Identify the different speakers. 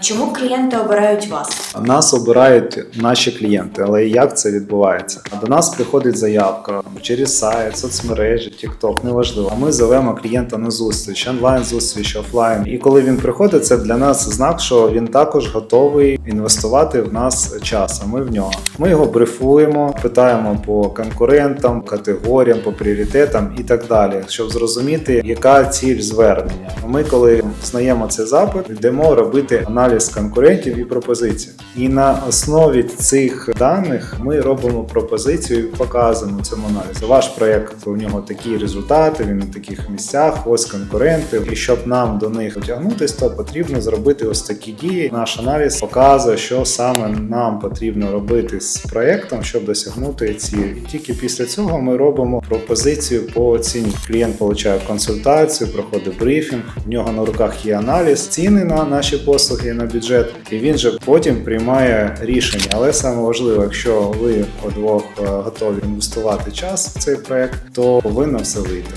Speaker 1: Чому клієнти обирають вас?
Speaker 2: Нас обирають наші клієнти, але як це відбувається? До нас приходить заявка через сайт, соцмережі, TikTok, неважливо. Ми зовемо клієнта на зустріч, онлайн зустріч, офлайн. І коли він приходить, це для нас знак, що він також готовий інвестувати в нас час. А ми в нього. Ми його брифуємо, питаємо по конкурентам, категоріям, по пріоритетам і так далі, щоб зрозуміти, яка ціль звернення. Ми, коли знаємо цей запит, йдемо робити аналіз конкурентів і пропозицій. І на основі цих даних ми робимо пропозицію і показуємо цьому аналізу. Ваш проєкт у нього такі результати, він у таких місцях, ось конкуренти. І щоб нам до них дотягнутися, то потрібно зробити ось такі дії. Наш аналіз показує, що саме нам потрібно робити з проєктом, щоб досягнути цілі. І тільки після цього ми робимо пропозицію по оціні. Клієнт отримує консультацію, проходить брифінг. В нього на руках є аналіз ціни на наші послуги на бюджет, і він же потім приймає рішення. Але саме важливо, якщо ви удвох е, готові інвестувати час в цей проект, то повинно все вийти.